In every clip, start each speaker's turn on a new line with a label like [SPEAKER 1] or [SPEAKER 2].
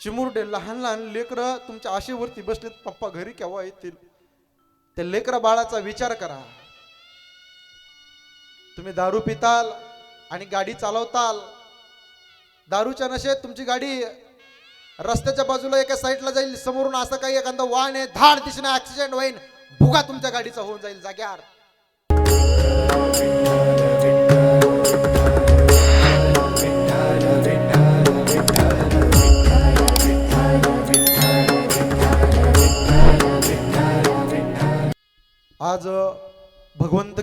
[SPEAKER 1] चिमुरडे लहान लहान लेकरं तुमच्या आशेवरती बसलेत पप्पा घरी केव्हा येतील? त्या लेकरा बाळाचा विचार करा. तुम्ही दारू पिताल आणि गाडी चालवताल. दारूच्या नशेत तुमची गाडी रस्त्याच्या बाजूला एका साईडला जाईल समोरून असं काही एखादा वाहन आहे धाड दिशेने ऍक्सिडेंट होईल भुगा तुमच्या गाडीचा होऊन जाईल जाग्यार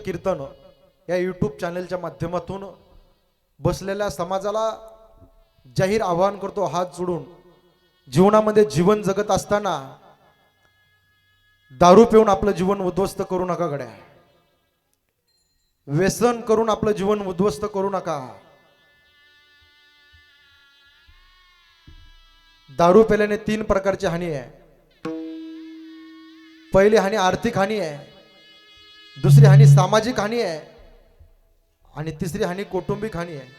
[SPEAKER 1] कीर्तन या यूट्यूब चॅनेलच्या माध्यमातून बसलेल्या समाजाला जाहीर आवाहन करतो हात जोडून. जीवनामध्ये जीवन जगत असताना दारू पिऊन आपलं जीवन उद्ध्वस्त करू नका गड्या. व्यसन करून आपलं जीवन उद्ध्वस्त करू नका. दारू पेल्याने तीन प्रकारची हानी आहे. पहिली हानी आर्थिक हानी आहे. दुसरी हानी सामाजिक हानी आहे. आणि तिसरी हानी कौटुंबिक हानी आहे.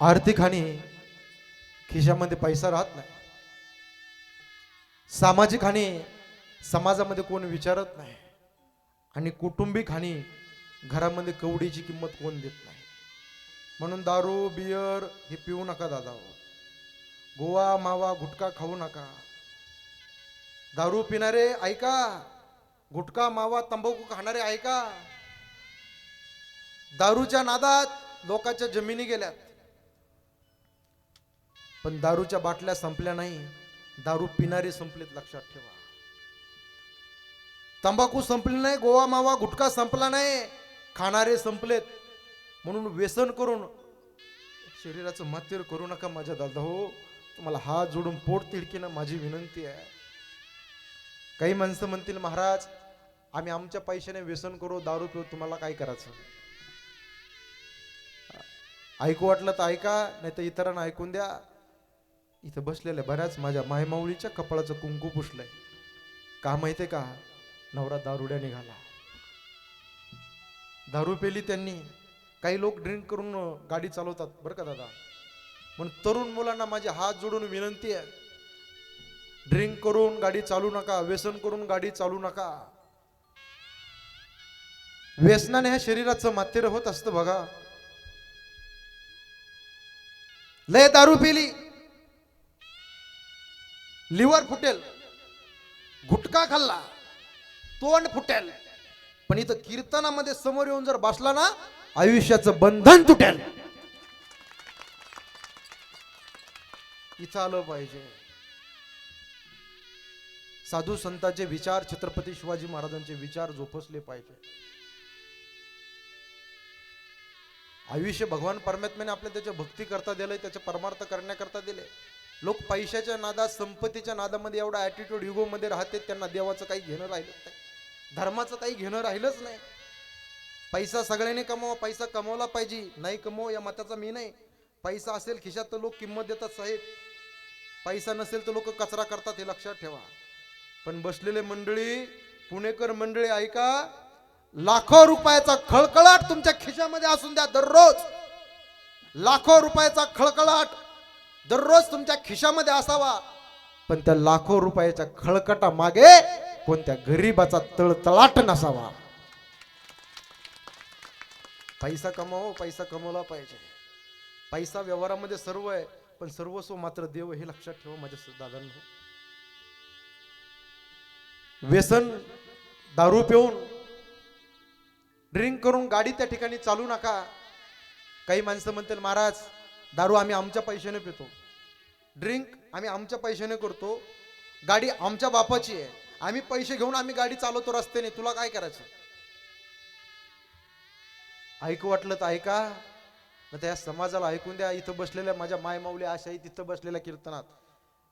[SPEAKER 1] आर्थिक हानी खिशामध्ये पैसा राहत नाही. सामाजिक हानी समाजामध्ये कोण विचारत नाही. आणि कौटुंबिक हानी घरामध्ये कवडीची किंमत कोण देत नाही. म्हणून दारू बियर हे पिऊ नका दादा हो. गोवा मावा गुटखा खाऊ नका. दारू पिणारे ऐका. गुटखा मावा तंबाखू खाणारे ऐका. दारूच्या नादात लोकांच्या जमिनी गेल्यात. पण दारूच्या बाटल्या संपल्या नाही. दारू पिणारे संपलेत लक्षात ठेवा. तंबाखू संपली नाही गोवा मावा गुटखा संपला नाही. खाणारे संपलेत. म्हणून व्यसन करून शरीराचं मातीर करू नका माझ्या दादा हो. तुम्हाला हात जोडून पोट तिडकीनं माझी विनंती आहे. काही माणसं म्हणतील महाराज आम्ही आमच्या पैशाने व्यसन करू दारू पिऊ तुम्हाला काय करायचं? ऐकू वाटलं तर ऐका नाही तर इतरांना ऐकून द्या. इथं बसलेल्या बऱ्याच माझ्या मायमाऊलीच्या कपाळाचं कुंकू पुसलंय. का माहितीये का? नवरा दारुड्या निघाला. दारू पेली त्यांनी. काही लोक ड्रिंक करून गाडी चालवतात. बरं का दादा? पण तरुण मुलांना माझे हात जोडून विनंती आहे. ड्रिंक करून गाडी चालू नका व्यसन करून गाडी चालू नका. व्यसनाने ह्या शरीराचं मातेर होत असतं बघा. लय दारू पिली. लिव्हर फुटेल. गुटखा खाल्ला. तोंड फुटेल. पण इथं कीर्तनामध्ये समोर येऊन जर बसला ना आयुष्याचं बंधन तुटेल. इथं आलं पाहिजे. साधू संतांचे विचार छत्रपती शिवाजी महाराजांचे विचार जोपसले पाहिजे. आयुष्य भगवान परमात्म्याने आपल्या त्याच्या भक्ती करता दिलंय त्याचे परमार्थ करण्याकरता दिले लोक पैशाच्या नादात संपत्तीच्या नादामध्ये एवढा ॲटिट्यूड युगोमध्ये राहते त्यांना देवाचं काही घेणं राहिलं नाही. धर्माचं काही घेणं राहिलंच नाही. पैसा सगळ्यांनी कमवा पैसा कमवला पाहिजे. नाही कमव या मताचा मी नाही. पैसा असेल खिशात तर लोक किंमत देतात साहेब. पैसा नसेल तर लोक कचरा करतात हे लक्षात ठेवा. पण बसलेले मंडळी पुणेकर मंडळी ऐका लाखो रुपयाचा खळखळाट तुमच्या खिशामध्ये असून द्या दररोज. लाखो रुपयाचा खळखळाट दररोज तुमच्या खिशामध्ये असावा. पण त्या लाखो रुपयाच्या खळकटा मागे कोणत्या गरीबाचा तळतळाट नसावा. पैसा कमावो पैसा कमवला पाहिजे. पैसा व्यवहारामध्ये सर्व आहे पण सर्वस्व मात्र देव हे लक्षात ठेवा माझ्या दादांना. व्यसन दारू पिऊन ड्रिंक करून गाडी त्या ठिकाणी चालू नका. काही माणसं म्हणतील महाराज दारू आम्ही आमच्या पैशाने पितो. ड्रिंक आम्ही आमच्या पैशाने करतो. गाडी आमच्या बापाची आहे. आम्ही पैसे घेऊन आम्ही गाडी चालवतो रस्त्याने. तुला काय करायचं? ऐकू वाटलं तर ऐका. न त्या समाजाला ऐकून द्या. इथं बसलेल्या माझ्या मायमाऊल्या अशाही अशा आहेत इथं बसलेल्या कीर्तनात.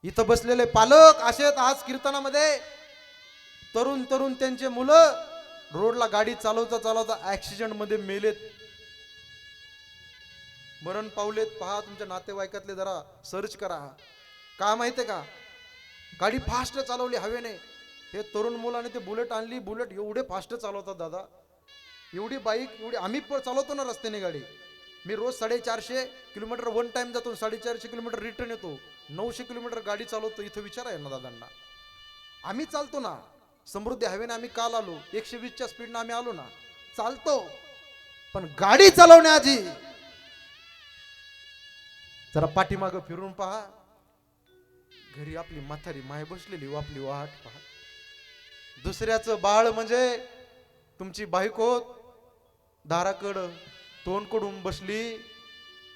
[SPEAKER 1] इथं बसलेले पालक असे आहेत आज कीर्तनामध्ये. तरुण तरुण त्यांचे मुलं रोडला गाडी चालवता चालवता ऍक्सिडेंटमध्ये मेलेत. मरण पावलेत. पहा तुमच्या नातेवाईकातले जरा सर्च करा का माहितीये का? गाडी फास्ट चालवली हवेने. हे तरुण मुलाने ते बुलेट आणली. बुलेट एवढे फास्ट चालवतात दादा. एवढी बाईक एवढी आम्ही पण चालवतो ना रस्त्याने गाडी. मी रोज साडेचारशे किलोमीटर वन टाइम जातो. साडेचारशे किलोमीटर रिटर्न येतो. नऊशे किलोमीटर गाडी चालवतो. इथं विचार आहे ना दादांना. आम्ही चालतो ना. समृद्धी हवेने आम्ही काल आलो. एकशे वीसच्या स्पीडनं आम्ही आलो ना. चालतो. पण गाडी चालवण्याआधी जरा पाठीमागं फिरून पहा. घरी आपली म्हातारी माय बसलेली हो आपली वाट पहा. दुसऱ्याचं बाळ म्हणजे तुमची बायको दाराकडं तोंडकडून बसली.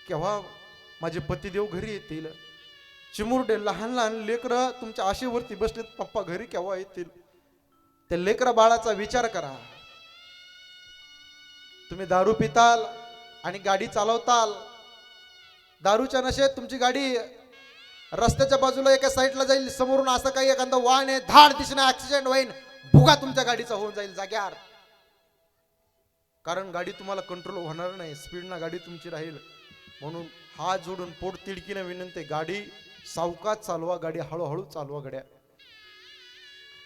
[SPEAKER 1] केव्हा माझे पतिदेव घरी येतील? चिमुरडे लहान लहान लेकरं तुमच्या आशेवरती बसलेत. पप्पा घरी केव्हा येतील? त्या लेकरा बाळाचा विचार करा. तुम्ही दारू पिताल आणि गाडी चालवताल. दारूच्या नशेत तुमची गाडी रस्त्याच्या बाजूला एका साईडला जाईल समोरून असं काही एखादा वाहन आहे धाड दिशेने ऍक्सिडेंट होईल भुगा तुमच्या गाडीचा होऊन जाईल जाग्यावर. कारण गाडी तुम्हाला कंट्रोल होणार नाही स्पीडनं गाडी तुमची राहील. म्हणून हात जोडून पोट तिडकीनं विनंती गाडी सावकाश चालवा गाडी हळूहळू चालवा गड्या.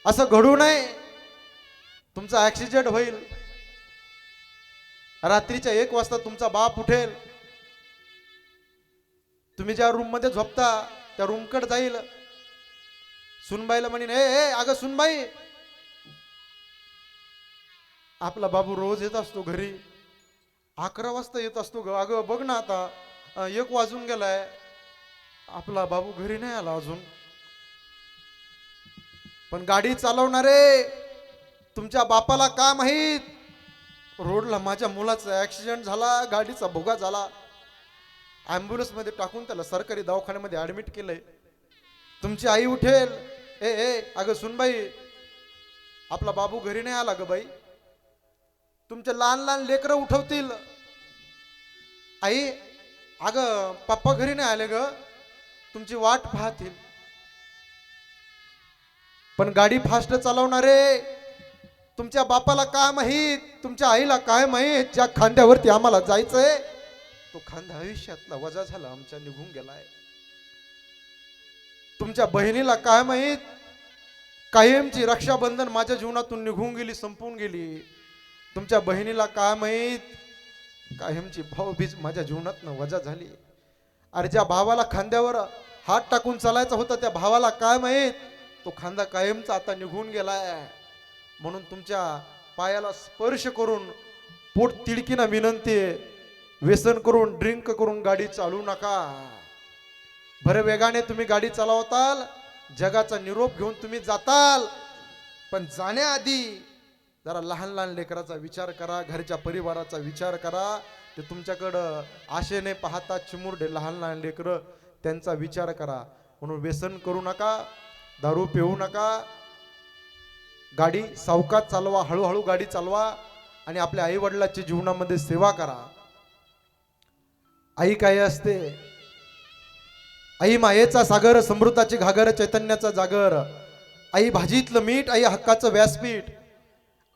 [SPEAKER 1] असं घडू नये. तुमचा ऍक्सिडेंट होईल. रात्रीच्या एक वाजता तुमचा बाप उठेल. तुम्ही ज्या रूममध्ये झोपता त्या रूमकडे जाईल. सुनबाईला म्हणेन ए ए अगं सुनबाई. आपला बाबू रोज येत असतो घरी. अकरा वाजता येत असतो ग. अगं बघ ना आता. एक वाजून गेलाय. आपला बाबू घरी नाही आला अजून. पण गाडी चालवणारे तुमच्या बापाला का माहीत? रोडला माझ्या मुलाचा ॲक्सिडेंट झाला गाडीचा भोगा झाला. ॲम्ब्युलन्समध्ये टाकून त्याला सरकारी दवाखान्यामध्ये ऍडमिट केलंय. तुमची आई उठेल. ए ए अगं सुनबाई आपला बाबू घरी नाही आला ग बाई. तुमचे लहान लहान लेकरं उठवतील. आई अगं पप्पा घरी नाही आले ग. तुमची वाट पाहतील. पण गाडी फास्ट चालवणारे तुमच्या बापाला काय माहीत? तुमच्या आईला काय माहीत? ज्या खांद्यावरती आम्हाला जायचंय तो खांदा आयुष्यातला वजा झाला आमच्या निघून गेलाय. तुमच्या बहिणीला काय माहीत? कायमची रक्षाबंधन माझ्या जीवनातून निघून गेली संपून गेली. तुमच्या बहिणीला काय माहीत? कायमची भाऊबीज माझ्या जीवनातनं वजा झाली. अरे ज्या भावाला खांद्यावर हात टाकून चालायचा होता त्या भावाला काय माहीत? तो खांदा कायमचा आता निघून गेलाय. म्हणून तुमच्या पायाला स्पर्श करून पोट तिडकीनं विनंती व्यसन करून ड्रिंक करून गाडी चालू नका. भर वेगाने तुम्ही गाडी चालवताल जगाचा निरोप घेऊन तुम्ही जाताल. पण जाण्याआधी जरा लहान लहान लेकराचा विचार करा घरच्या परिवाराचा विचार करा. ते तुमच्याकडं आशेने पाहता चिमुरडे लहान लहान लेकरं त्यांचा विचार करा. म्हणून व्यसन करू नका दारू पिऊ नका गाडी सावकात चालवा हळूहळू गाडी चालवा आणि आपल्या आई वडिलाच्या जीवनामध्ये सेवा करा. आई काय असते? आई मायेचा सागर समृद्धाचे घागर चैतन्याचा जागर. आई भाजीतलं मीठ आई हक्काचं व्यासपीठ.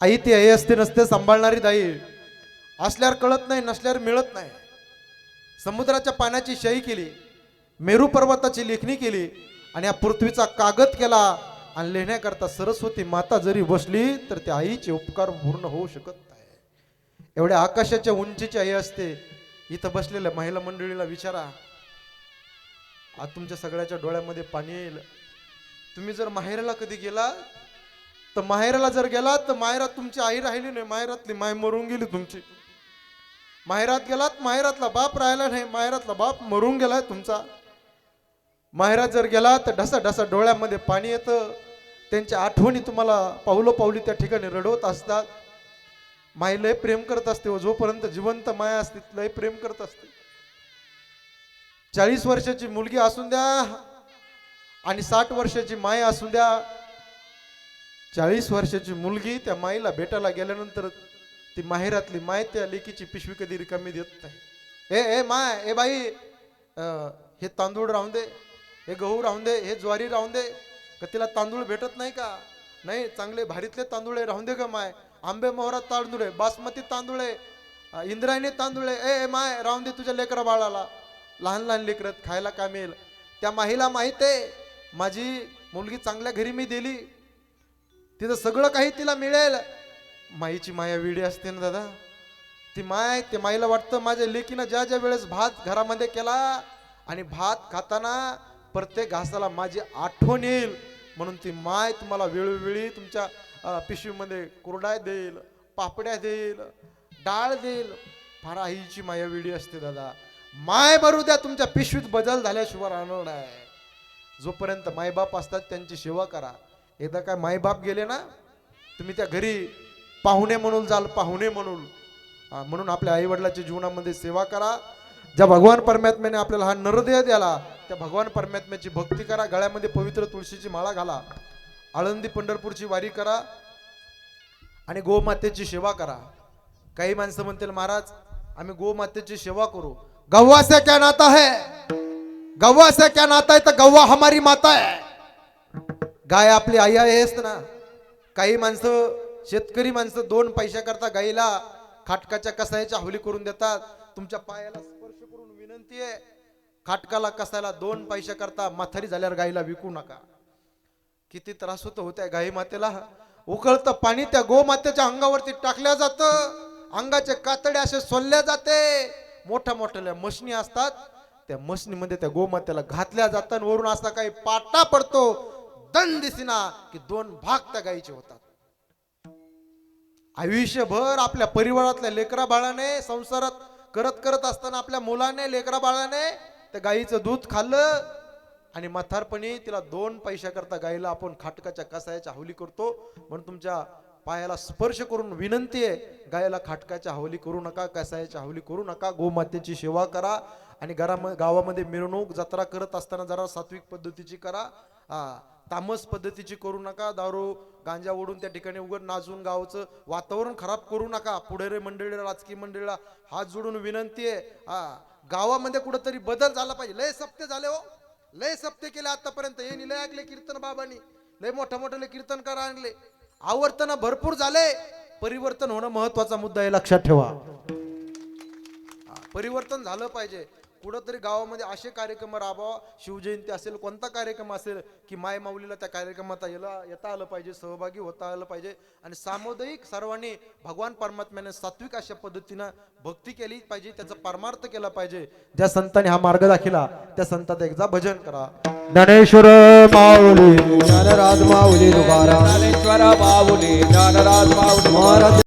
[SPEAKER 1] आई ती आई असते नसते सांभाळणारी दाई. असल्यावर कळत नाही नसल्यावर मिळत नाही. समुद्राच्या पाण्याची शाई केली मेरू पर्वताची लेखणी केली आणि या पृथ्वीचा कागद केला. आणि लिहिण्याकरता सरस्वती माता जरी बसली तर त्या आईचे उपकार पूर्ण होऊ शकत नाही. एवढ्या आकाशाच्या उंचीची आई असते. इथं बसलेल्या महिला मंडळीला विचारा. आज तुमच्या सगळ्याच्या डोळ्यामध्ये पाणी येईल. तुम्ही जर माहेराला कधी गेला तर माहेराला जर गेलात तर माहेरात तुमची आई राहिली नाही. माहेरातली माय मरून गेली तुमची. माहेरात गेलात माहेरातला बाप राहिला नाही. माहेरातला बाप मरून गेलाय तुमचा. माहेरात जर गेला तर ढसा ढसा डोळ्यामध्ये पाणी येतं. त्यांच्या आठवणी तुम्हाला पाऊलो पाऊली त्या ठिकाणी रडवत असतात. माय लय प्रेम करत असते व जोपर्यंत जिवंत माया असते लय प्रेम करत असते. चाळीस वर्षाची मुलगी असून द्या आणि साठ वर्षाची माय असून द्या चाळीस वर्षाची मुलगी त्या माईला भेटायला गेल्यानंतर ती माहेरातली माय त्या लेकीची पिशवी कधी रिकामी देत नाही. ए ए माय ए बाई अं, हे तांदूळ राहून दे हे गहू राहून दे हे ज्वारी राहून दे का तिला तांदूळ भेटत नाही का? नाही चांगले भारीतले तांदूळ आहे राहून दे ग माय. आंबे मोहरात तांदूळ आहे बासमती तांदूळ आहे इंद्रायणी तांदूळ आहे. ए माय राहून दे तुझ्या लेकरा बाळाला. लहान लहान लेकरं खायला का मिळेल? त्या माहीला माहीत आहे. माझी मुलगी चांगल्या घरी मी दिली. तिथं सगळं काही तिला मिळेल. माईची माया विडी असते ना दादा. ती माय ते माईला वाटतं माझ्या लेकीनं ज्या ज्या वेळेस भात घरामध्ये केला आणि भात खाताना प्रत्येक घासाला माझी आठवण येईल म्हणून ती माय तुम्हाला वेळोवेळी तुमच्या पिशवीमध्ये कुरडाय देईल पापड्या देईल डाळ देईल. फार आईची माया वेळी असते दादा. माय भरू द्या तुमच्या पिशवीत बदल झाल्याशिवाय राहणार नाही. जोपर्यंत मायबाप असतात त्यांची सेवा करा. एकदा काय मायबाप गेले ना तुम्ही त्या घरी पाहुणे म्हणून जाल पाहुणे म्हणून. म्हणून आपल्या आईवडिलाच्या जीवनामध्ये सेवा करा. ज्या भगवान परमात्म्याने आपल्याला हा नरदेह द्याला त्या भगवान परमात्म्याची भक्ती करा गळ्यामध्ये पवित्र तुळशीची माळा घाला आळंदी पंढरपूरची वारी करा आणि गोमातेची सेवा करा. काही माणसं म्हणतील महाराज आम्ही गोमातेची सेवा करू. गव्वा से क्या नाता है? गव्वा से क्या नाता है? तर गव्वा हमारी माता है. गाय आपली आई आहेस ना? काही माणसं शेतकरी माणसं दोन पैशाकरता गाईला खाटकाच्या कसायच्या हवली करून देतात. तुमच्या पायाला स्पर्श करून विनंती आहे. खाटकाला कसायला दोन पैशा करता माथारी झाल्यावर गाईला विकू नका. किती त्रास होतो होत्या गाई मातेला. उकळतं पाणी त्या गोमातेच्या अंगावरती टाकल्या जातं. अंगाचे कातडे असे सोलल्या जाते. मोठ्या मोठ्या मशनी असतात. त्या मशनीमध्ये त्या गोमातेला घातल्या जातात आणि वरून असा काही पाटा पडतो. दंड दिसिना की दोन भाग त्या गायीचे होतात. आयुष्यभर आपल्या परिवारातल्या लेकरा बाळाने संसारात करत करत असताना आपल्या मुलाने लेकरा बाळाने त्या गाईचं दूध खाल्लं आणि म्हातारपणी तिला दोन पैशाकरता गाईला आपण खाटकाच्या कसायाच्या हवली करतो. म्हणून तुमच्या पायाला स्पर्श करून विनंती आहे गायला खाटकाच्या हवली करू नका कसायाच्या हवली करू नका गोमातेची सेवा करा आणि घरामध्ये गावामध्ये मिरवणूक जत्रा करत असताना जरा सात्विक पद्धतीची करा. हा तामस पद्धतीची करू नका दारू गांजा ओढून त्या ठिकाणी उघड नाचून गावचं वातावरण खराब करू नका. पुढेरे मंडळीला राजकीय मंडळीला हात जोडून विनंती आहे. हा गावामध्ये कुठंतरी बदल झाला पाहिजे. लय सप्ते झाले हो. लय सप्ते केले आतापर्यंत. हे लय ऐकले कीर्तन बाबांनी. लय मोठ्या मोठ्याले कीर्तनकार आणले. आवर्तन भरपूर झाले. परिवर्तन होणं महत्त्वाचा मुद्दा आहे लक्षात ठेवा. परिवर्तन झालं पाहिजे. कुठंतरी गावामध्ये असे कार्यक्रम राबवा शिवजयंती असेल कोणता कार्यक्रम असेल की माय माऊलीला त्या कार्यक्रमात याला येता आलं पाहिजे सहभागी होता आलं पाहिजे. आणि सामुदायिक सर्वांनी भगवान परमात्म्याने सात्विक अशा पद्धतीनं भक्ती केली पाहिजे त्याचा परमार्थ केला पाहिजे. ज्या संतांनी हा मार्ग दाखिला त्या संतात एकदा भजन करा. ज्ञानेश्वर माऊली
[SPEAKER 2] ज्ञानराज माऊली
[SPEAKER 3] ज्ञानेश्वर बाहुली ज्ञानराज माऊली.
[SPEAKER 2] महाराज